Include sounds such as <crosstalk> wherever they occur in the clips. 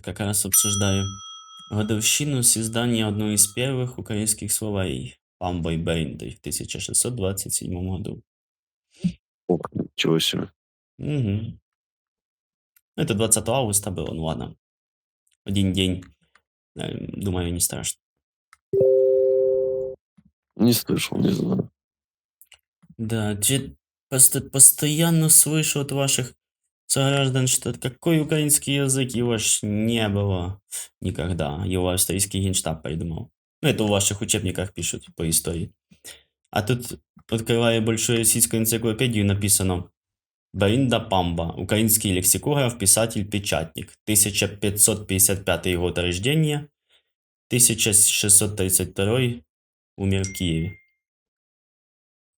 вот как раз обсуждаю годовщину создания одной из первых украинских словарей Памбой Бейндой в 1627 году. Ох, ничего себе. Угу. Это 20 августа было, ну ладно. Один день. Э, Думаю, не страшно. Не слышал, не знаю. Да, просто постоянно слышу от ваших сограждан, что какой украинский язык его ж не было никогда. Его австрийский генштаб придумал. Ну, это в ваших учебниках пишут по истории. А тут, открывая большую российскую энциклопедию, написано Баринда Памба, украинский лексикограф, писатель, печатник. 1555 год рождения, 1632 умер в Киеве.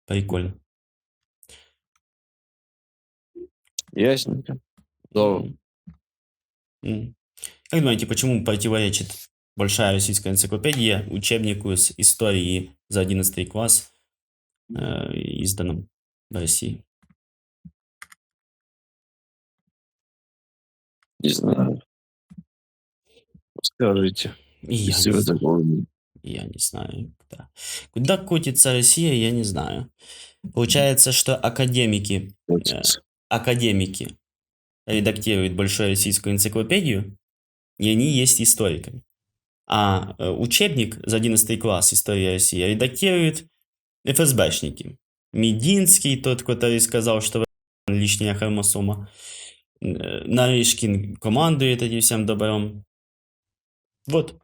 Прикольно. Ясненько. Здорово. М. Как думаете, почему противоречит большая российская энциклопедия учебнику с истории за 11 класс, э, изданном в России? Не знаю. Скажите. И я, Если не, вы з- такого не- я не знаю. Куда. куда катится Россия, я не знаю. Получается, что академики, хочется. Академики редактируют большую российскую энциклопедию, и они есть историками. А э, учебник за 11 класс «История России» редактируют ФСБшники. Мединский, тот, который сказал, что лишняя хромосома. Э, Нарышкин командует этим всем добром. Вот.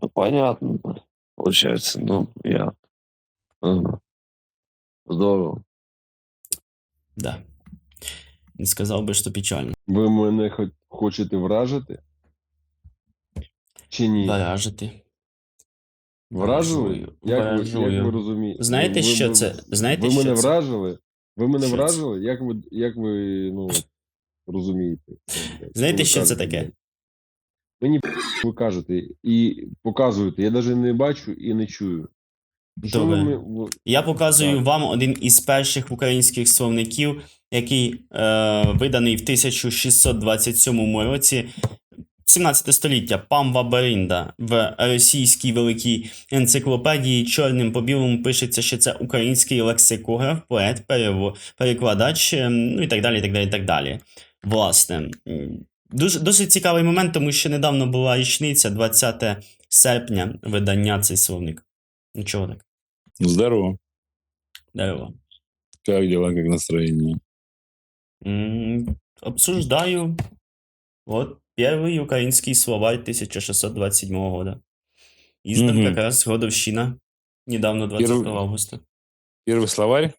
Ну, понятно. Получается, ну, я. Ага. Здорово. Да. Не сказал бы, что печально. Ви мене хоч хочете вражити? Чи ні? Вражити. Вражили? Як ви, як ви розумієте? Знаєте, ви, що ви- це? Знаєте, ви що мене це? вражили? Ви мене Що це? вражили? Як ви, як ви ну, розумієте? Знаєте, ви що це таке? Мені ви кажете і показуєте. Я навіть не бачу і не чую. Добре. ми- Я показую Так. вам один із перших українських словників, який е, виданий в 1627 році. 17 століття Памва Баринда в російській великій енциклопедії чорним по білому пишеться, що це український лексикограф, поет, перекладач, ем, ну і так далі, і так далі, і так далі. Власне, дуже, досить цікавий момент, тому що недавно була річниця, 20 серпня, видання цей словник. Нічого так. Здорово. Дерево. Как дела, как настроение? М, Обсуждаю. Вот первый украинский словарь 1627 года. Издан Мгм. как раз годовщина. Недавно, 20 Первый- августа. Первый словарь?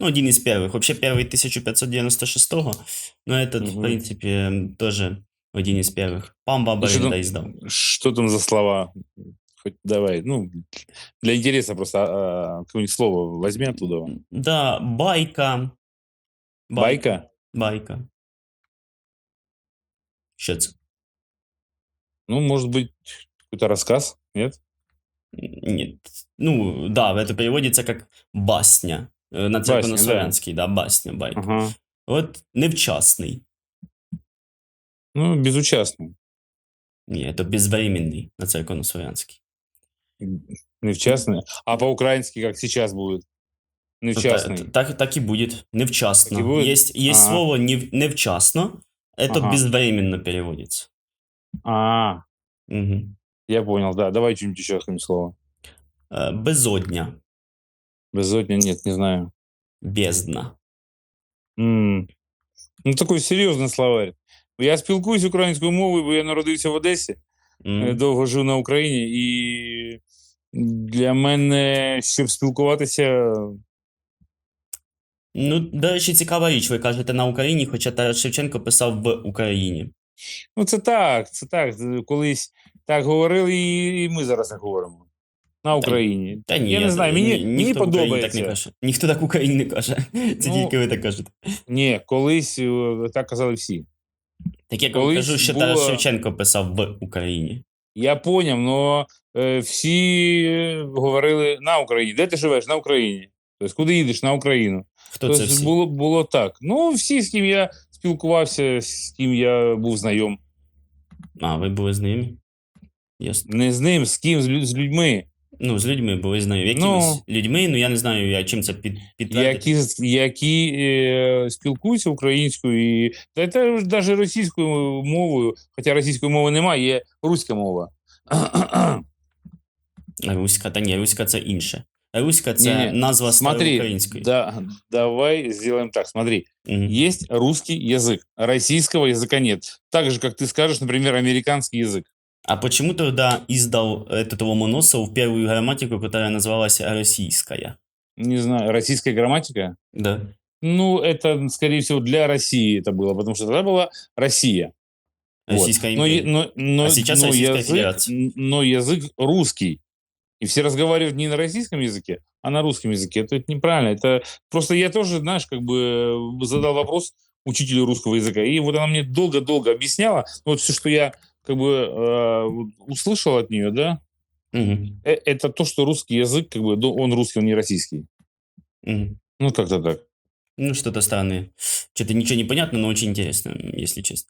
Ну, один из первых. Вообще первый 1596 но этот, в Мгм. принципе, м, тоже один из первых. Памба Ну, что там- издал. Что там за слова? Хоть давай, ну, для интереса просто а, а, какое-нибудь слово возьми оттуда. Да, байка. Бай- Байка? Байка. Це? Ну, может быть, какой-то рассказ? Нет? Нет. Ну, да, это переводится как басня. Э, На церковнославянский, да. басня, байка. Ага. Вот невчасный. Ну, безучастный. Не, это безвременный на церковнославянский. Невчастный. А по-украински как сейчас будет? Ну, Невчастный. та- Так, так и будет. Невчасно. Так и будет? Есть, есть Ага. слово нев- невчасно. Это Ага. безвременно переводится. А, Мгм. я понял, да. Давай что-нибудь еще какое-нибудь слово. Э, Безодня. Безотня нет, не знаю. Бездна. М. Ну, такой серйозний словарь. Я спілкуюсь українською мовою, бо я народився в Одесі, Е, довго жив на Україні, і для мене, щоб спілкуватися, Ну, до речі, цікава річ, ви кажете на Україні, хоча Тарас Шевченко писав в Україні. ну це так, це так. Колись так говорили, і, ми зараз так говоримо. На Україні. Та ні, я, не знаю, мені, ні- мені ніхто в так не подобається. каже. Ніхто так в Україні не каже. <laughs> Це Ну, тільки ви так кажете. Ні, колись е, так казали всі. Так я вам колись кажу, що було- Тарас Шевченко писав в Україні. Я поняв, але е, всі е, говорили на Україні. Де ти живеш? На Україні. Тобто, куди їдеш? На Україну. Хто Тобто це всі? було, було так. Ну, всі, з ким я спілкувався, з ким я був знайом. А, ви були з ними? Ясно. Не з ним, з ким, з, лю- з людьми, Ну, з людьми були знайомі. Якимись людьми, ну я не знаю, я чим це під, підтвердити. які, які е, спілкуються українською і та це ж навіть російською мовою, хоча російської мови немає, є руська мова. Руська, та ні, руська це інше. Руська це Ні-ні, назва смотри, староукраїнської. Да, давай сделаем так. Смотри, Мгм. есть русский язык, российского языка нет. Так же, как ты скажешь, например, американский язык. А почему тогда издал этот Ломоносов первую грамматику, которая называлась российская? Не знаю, российская грамматика? Да. Ну, это, скорее всего, для России это было, потому что тогда была Россия. Вот. Российская Но, е- империя. но, но, А сейчас но Российская язык, Федерация. но язык русский. И все разговаривают не на российском языке, а на русском языке. Это, это неправильно. Это просто я тоже, знаешь, как бы э, задал вопрос учителю русского языка. И вот она мне долго-долго объясняла. Вот все, что я как бы э, услышал от нее, да, э, это то, что русский язык, как бы, он русский, он не российский. Мгм. Ну, как-то так. Ну, что-то странное. Что-то ничего не понятно, но очень интересно, если честно.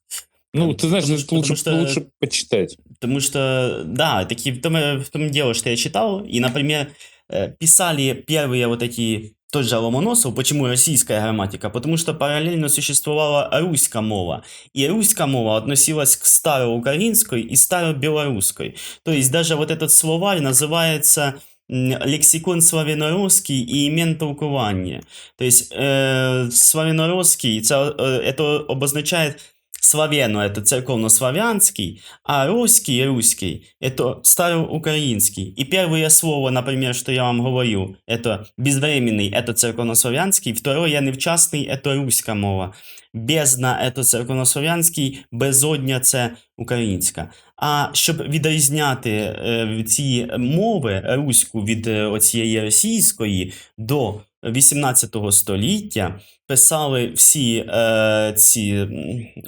Ну, ты знаешь, потому что- лучше, что- лучше почитать. Потому что, да, такие, в том, в том дело, что я читал, и, например, э, писали первые вот эти, тот же Ломоносов, почему российская грамматика? Потому что параллельно существовала русская мова, и русская мова относилась к староукраинской и старобелорусской. То есть даже вот этот словарь называется лексикон славянорусский и имен толкования. То есть э, славянорусский, це, э, это обозначает славяно, это церковно-славянский, а русский, русский, это староукраинский. И первое слово, например, что я вам говорю, это безвременный, это церковнославянский, второе невчасний, это руська мова. Бездна – это церковнослов'янський, безодня – це українська. А щоб відрізняти е, ці мови руську від е, оцієї російської до 18 століття писали всі е, ці,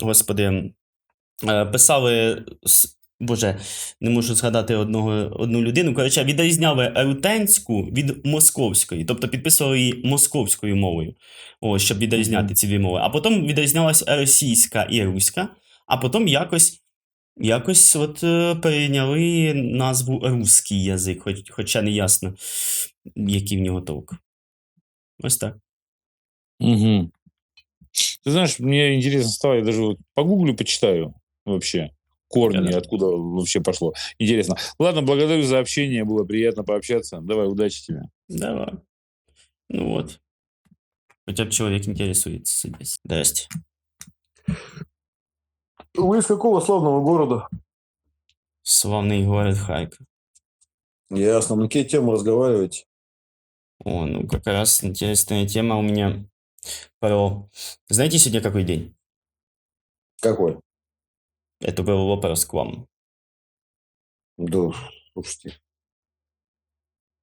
господи, е, писали. Боже, не можу згадати одного, одну людину. Коротше, відрізняли рутенську від московської, тобто підписували її московською мовою, о, щоб відрізняти ці дві мови. А потім відрізнялась російська і руська, а потім якось, якось от е, перейняли назву русський язик, хоч, хоча не ясно, який в нього толк. Ось так. Мгм. Ты знаешь, мне интересно стало, я даже вот погуглю, почитаю вообще корни, Да-да. откуда вообще пошло. Интересно. Ладно, благодарю за общение, было приятно пообщаться. Давай, удачи тебе. Давай. Ну вот. Хотя бы человек интересуется здесь. Здрасте. Вы из какого славного города? Славный город Харьков. Ясно. На какие темы разговариваете? О, ну как раз интересная тема у меня про... Знаете сегодня какой день? Какой? Это был вопрос к вам. Да, слушайте.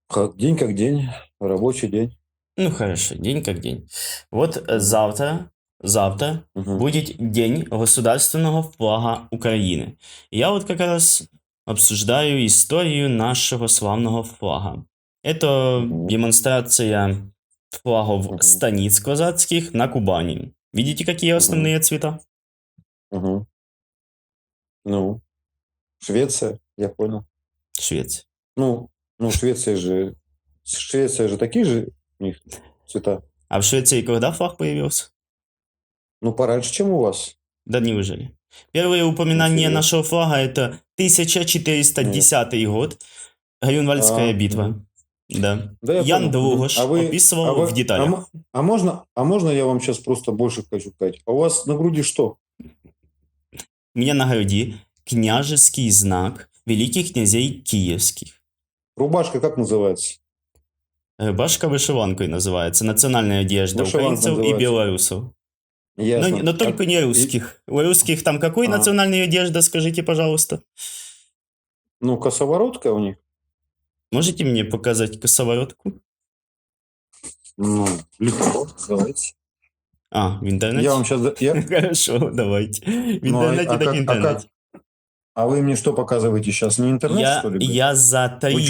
Ха- День как день, рабочий день. Ну хорошо, день как день. Вот э, завтра, завтра Мгм. будет День государственного флага Украины. Я вот как раз обсуждаю историю нашего славного флага. Это демонстрация флагов Мгм. станиц казацких на Кубани. Видите, какие основные цвета? Мгм. Ну, Швеция, я понял. Швеция. Ну, ну, Швеция же... Швеция же такие же у них цвета. А в Швеции когда флаг появился? Ну, пораньше, чем у вас. Да неужели? Первое упоминание Интересно. нашего флага это 1410 год. Грюнвальдская А, битва. Да. Да, я Ян. Долгош А вы- описывал а вы- в деталях. А, а можно, а можно я вам сейчас просто больше хочу сказать? А у вас на груди что? У меня на груди княжеский знак великих князей киевских. Рубашка как называется? Рубашка вышиванкой называется. Национальная одежда Вышиванка украинцев и называется. белорусов. Но, Ясно. но только А- не русских. У русских там какой А. национальная одежда, скажите, пожалуйста? Ну, косоворотка у них. Можете мне показать косоворотку? Ну, легко, давайте. А, в интернете? Я вам сейчас... Я... <laughs> Хорошо, давайте. В Ну, а- интернете а так как- а интернете. как- А вы мне что показываете сейчас? Не интернет, Я, что ли? я за три,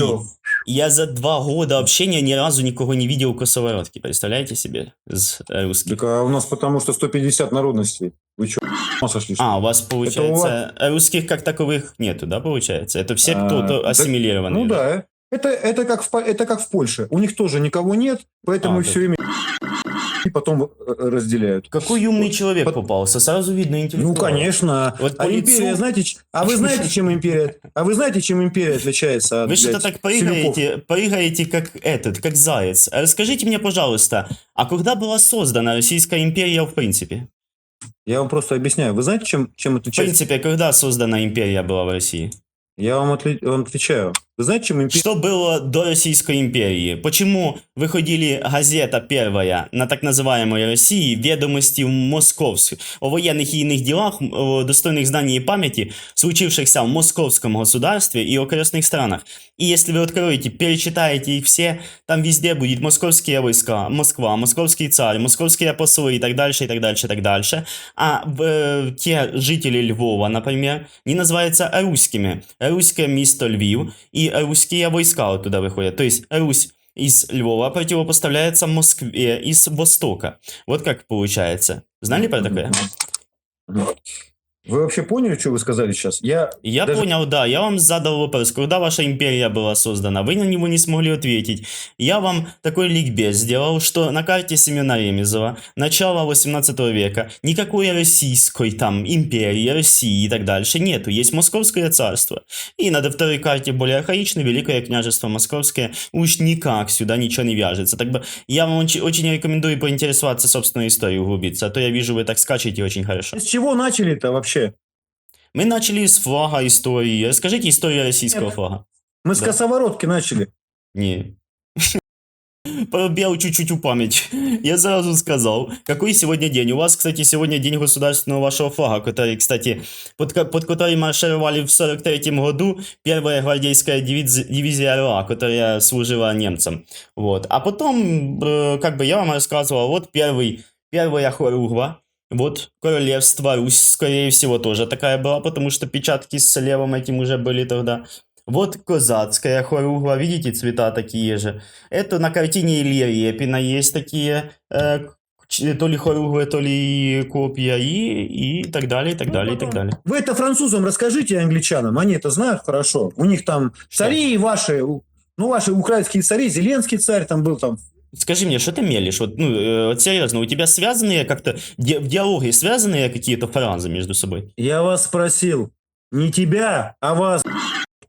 я за два года общения ни разу никого не видел косоворотки, представляете себе, с русских. Так, а у нас потому что 150 народностей. Вы что, сошли? что? А, у вас, у получается, русских как таковых нету, да, получается? Это все А, кто-то да- ассимилированные. Ну да, это, это, как в, это как в Польше. У них тоже никого нет, поэтому А, все время и потом э, разделяют. Какой умный человек Под- попался, сразу видно Ну, интеллектуал. конечно. Вот а империя, лицу- знаете, ч- а вы знаете, чем империя? А вы знаете, чем империя отличается от Вы что-то так прыгаете, прыгаете как этот, как заяц. Расскажите мне, пожалуйста, а когда была создана Российская империя в принципе? Я вам просто объясняю. Вы знаете, чем, чем В отличается? принципе, когда создана империя была в России? Я вам, отли- отвечаю. Вы знаете, чем империя... Что было до Российской империи? Почему выходили газета первая на так называемой России «Ведомости московских» о военных и иных делах, о достойных знаний и памяти, случившихся в московском государстве и окрестных странах? И если вы откроете, перечитаете их все, там везде будет московские войска, Москва, московский царь, московские послы и так дальше, и так дальше, и так дальше. А э, те жители Львова, например, не называются русскими. Русское место Львив и русские войска оттуда выходят. То есть Русь из Львова противопоставляется Москве из Востока. Вот как получается. Знали про такое? Вы вообще поняли, что вы сказали сейчас? Я... Я Даже- понял, да. Я вам задал вопрос, когда ваша империя была создана. Вы на него не смогли ответить. Я вам такой ликбез сделал, что на карте Семена Ремезова начала 18 века никакой российской там империи, России и так дальше нету. Есть Московское царство. И на второй карте более архаично Великое княжество Московское. Уж никак сюда ничего не вяжется. Так бы я вам очень, очень рекомендую поинтересоваться собственной историей, углубиться. А то я вижу, вы так скачете очень хорошо. С чего начали-то вообще? Мы начали с флага истории. Расскажите историю российского Нет. флага. Мы с Да. косоворотки начали. Не. <laughs> Пробел чуть-чуть у память. Я сразу сказал, какой сегодня день. У вас, кстати, сегодня день государственного вашего флага, который, кстати, под, под который маршировали в 43 году первая гвардейская дивиз- дивизия РЛА, которая служила немцам. Вот. А потом, э, как бы я вам рассказывал, вот первый, первая хоругва, вот королевство Русь, скорее всего, тоже такая была, потому что печатки с левым этим уже были тогда. Вот козацкая хоругва, видите, цвета такие же. Это на картине Ильи Репина есть такие, э, то ли хоругвы, то ли копья, и, и так далее, и так Ну, далее, и так потом- далее. Вы это французам расскажите, англичанам. Они это знают хорошо. У них там цари ваши, ну, ваши украинские цари, Зеленский царь там был там. Скажи мне, что ты мелешь? Вот, ну, э, вот серьезно, у тебя связанные как-то, ди- в диалоге связанные какие-то фразы между собой? Я вас спросил, не тебя, а вас.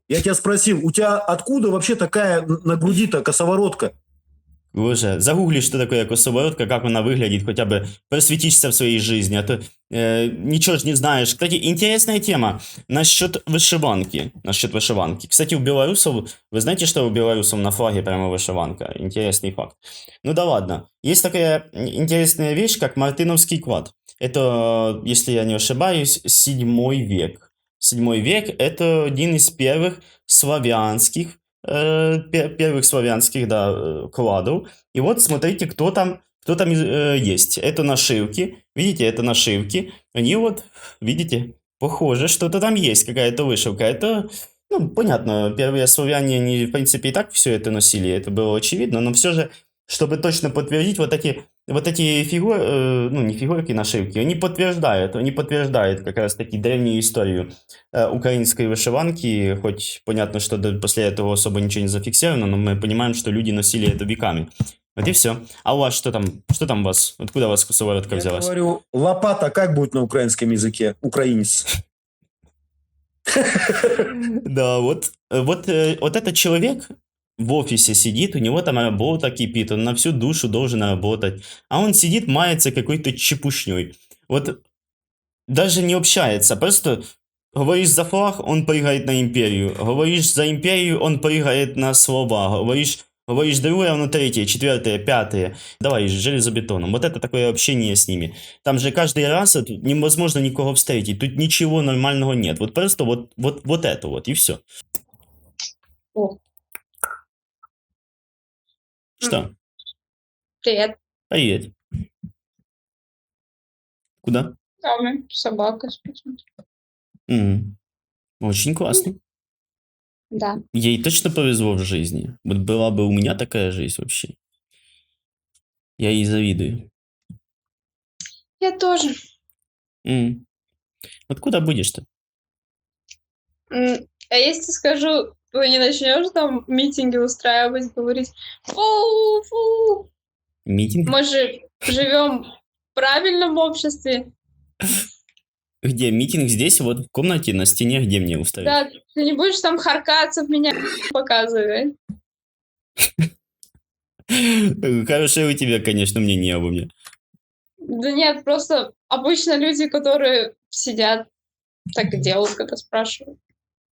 Я тебя спросил, у тебя откуда вообще такая на груди-то косоворотка? Боже, загугли, что такое косоворотка, как она выглядит, хотя бы просветишься в своей жизни, а то э, ничего ж не знаешь. Кстати, интересная тема насчет вышиванки. Насчет вышиванки. Кстати, у белорусов, вы знаете, что у белорусов на флаге прямо вышиванка? Интересный факт. Ну да ладно. Есть такая интересная вещь, как мартыновский клад. Это, если я не ошибаюсь, седьмой век. Седьмой век – это один из первых славянских первых славянских, да, э, кладов. И вот смотрите, кто там, кто там э, есть. Это нашивки. Видите, это нашивки. Они вот, видите, похоже, что-то там есть, какая-то вышивка. Это, ну, понятно, первые славяне, они, в принципе, и так все это носили, это было очевидно, но все же, чтобы точно подтвердить, вот эти, вот эти фигуры, э, ну, не фигурки, нашивки, они подтверждают, они подтверждают как раз-таки древнюю историю э, украинской вышиванки, хоть понятно, что после этого особо ничего не зафиксировано, но мы понимаем, что люди носили это веками. Вот и все. А у вас что там? Что там у вас? Откуда у вас косоворотка Я взялась? говорю, лопата как будет на украинском языке? Украинец. <laughs> Да, вот, вот, э, вот этот человек в офисе сидит, у него там работа кипит, он на всю душу должен работать, а он сидит, мается какой-то чепушней. Вот даже не общается, просто говоришь за флаг, он прыгает на империю, говоришь за империю, он прыгает на слова, говоришь, говоришь другое, он третье, четвертое, пятое. Давай, железобетоном. Вот это такое общение с ними. Там же каждый раз это невозможно никого встретить, тут ничего нормального нет. Вот просто вот, вот, вот это вот, и все. О. Что? Привет. Привет. Куда? Там собака спит. Мгм. Очень классно. Да. Ей точно повезло в жизни. Вот была бы у меня такая жизнь вообще. Я ей завидую. Я тоже. М. Вот куда будешь-то? М, А если скажу, ты не начнешь там митинги устраивать, говорить, фу, фу, Митинг? мы же живем в правильном обществе. Где? Митинг здесь, вот в комнате, на стене, где мне уставить? Да, ты не будешь там харкаться в меня <laughs> показывать. <laughs> Хорошее у тебя, конечно, мнение обо мне. Да нет, просто обычно люди, которые сидят, так и делают, когда спрашивают.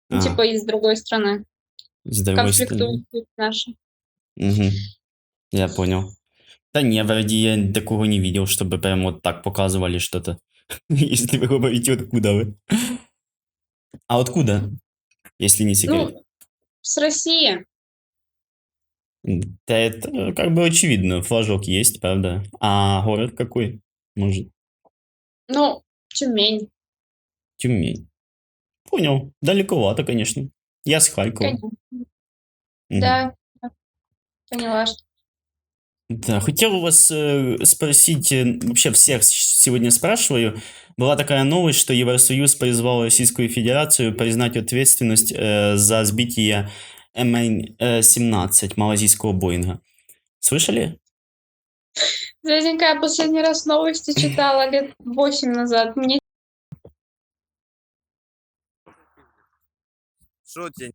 А, Типа из другой страны. С другой стороны. Конфликтуют наши. Мгм. Я понял. Да не, вроде я такого не видел, чтобы прям вот так показывали что-то. <laughs> Если вы говорите, откуда вы. А откуда? Если не секрет. Ну, с России. Да это как бы очевидно. Флажок есть, правда. А город какой? Может, Ну, Тюмень. Тюмень. Понял. Далековато, конечно. Я с Харькова. Конечно. Мгм. Да, поняла, что Да, хотел у вас э, спросить, э, вообще всех с- сегодня спрашиваю, была такая новость, что Евросоюз призвал Российскую Федерацию признать ответственность э, за сбитие MH17 малазийского Боинга. Слышали? Дяденька, я последний раз новости <laughs> читала лет восемь назад. Мне Что тебе?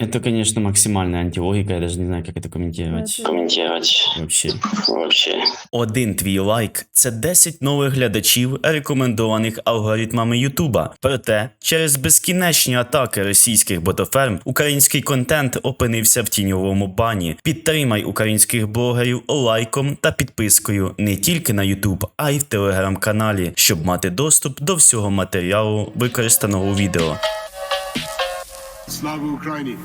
Это, конечно, максимальная антилогика, я даже не знаю, как это комментировать. Комментировать. Вообще. Вообще. Один твій лайк це 10 нових глядачів, рекомендованих алгоритмами Ютуба. Проте, через безкінечні атаки російських ботоферм, український контент опинився в тіньовому бані. Підтримай українських блогерів лайком та підпискою не тільки на Ютуб, а й в телеграм-каналі, щоб мати доступ до всього матеріалу, використаного у відео. Slava Ukraini.